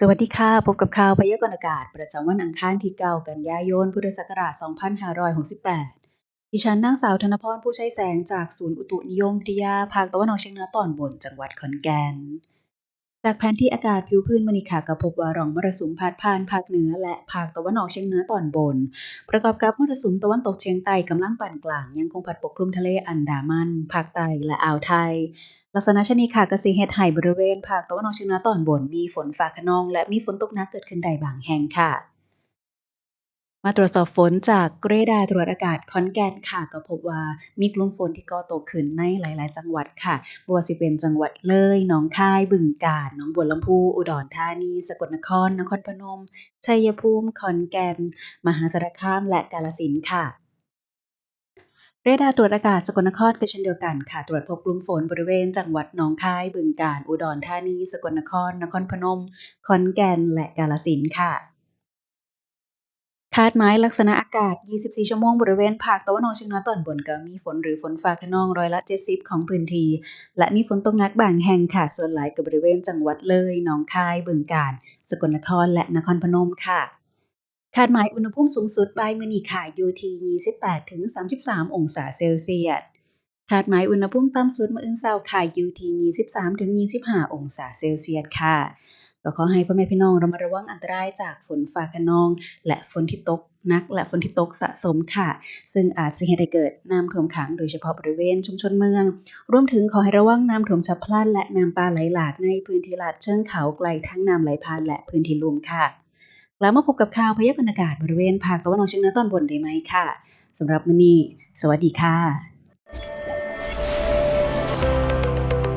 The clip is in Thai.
สวัสดีค่ะ พบกับข่าวพยากรณ์อากาศ ประจำวันอังคารที่ 9 กันยายน พุทธศักราช 2568 ดิฉันนางสาวธนพรผู้ใช้แสงจากศูนย์อุตุนิยมวิทยา ภาคตะวันออกเฉียงเหนือตอนบนจังหวัดขอนแก่น จากแผนที่อากาศผิวพื้นมณีค่ะก็พบว่าร่องมรสุมพาดผ่านภาคเหนือและภาคตะวันออกเฉียงเหนือตอนบน ประกอบกับมรสุมตะวันตกเฉียงใต้กำลังปานกลาง ยังคงพัดปกคลุมทะเลอันดามันภาคใต้และอ่าวไทย ลักษณะชนนี้ค่ะกสิเหตุไห้บริเวณภาคตะวันออกเฉียงเหนือตอนบนมีฝนฟ้าคะนอง และมีฝนตกหนักเกิดขึ้นได้บางแห่งค่ะ มาตรวจสอบฝนจากเรดาร์ตรวจอากาศขอนแก่นค่ะ ก็พบว่ามีกลุ่มฝนที่ก่อตัวขึ้นในหลาย ๆ จังหวัดค่ะบ่ว่าสิเป็นจังหวัดเลยหนองคาย บึงกาฬหนองบัวลำพู อุดรธานี สกลนคร นครพนม ชัยภูมิ ขอนแก่น มหาสารคาม และกาฬสินธุ์ค่ะเรดาร์ตรวจอากาศสกลนครก็เช่นเดียวกันค่ะ ตรวจพบกลุ่มฝนบริเวณจังหวัดหนองคาย บึงกาฬ อุดรธานี สกลนคร นครพนม ขอนแก่น และกาฬสินธุ์ค่ะ คาดหมายลักษณะอากาศ 24 ชั่วโมงบริเวณภาคตะวันออกเฉียงเหนือตอนบนก็มีฝนหรือฝนฟ้าคะนองร้อยละ 70 ของพื้นที่ และมีฝนตกหนักบางแห่งค่ะ ส่วนหลายก็บริเวณจังหวัดเลย หนองคาย บึงกาฬ สกลนคร และนครพนมค่ะคาดหมายอุณหภูมิสูงสุดบ่ายมื้อนี้ค่ะอยู่ที่28-33 องศาเซลเซียสคาดหมายอุณหภูมิต่ำสุดมื้ออื่นเช้าค่ะอยู่ที่23-25 องศาเซลเซียสค่ะ ก็ขอให้พ่อแม่พี่น้องระมัดระวังอันตรายจากฝนฟ้าคะนอง และฝนที่ตกหนักและฝนที่ตกสะสมค่ะ ซึ่งอาจสิเฮ็ดให้เกิดน้ำท่วมขังโดยเฉพาะบริเวณชุมชนเมือง รวมถึงขอให้ระวังน้ำท่วมฉับพลัน และน้ำป่าไหลหลากในพื้นที่ลาดเชิงเขาไกลทั้งน้ำไหลผ่านและพื้นที่ลุ่มค่ะกลับมาพบกับข่าวพยากรณ์อากาศบริเวณภาคตะวันออกเฉียงเหนือตอนบนได้ไหมค่ะสำหรับมื้อนี้สวัสดีค่ะ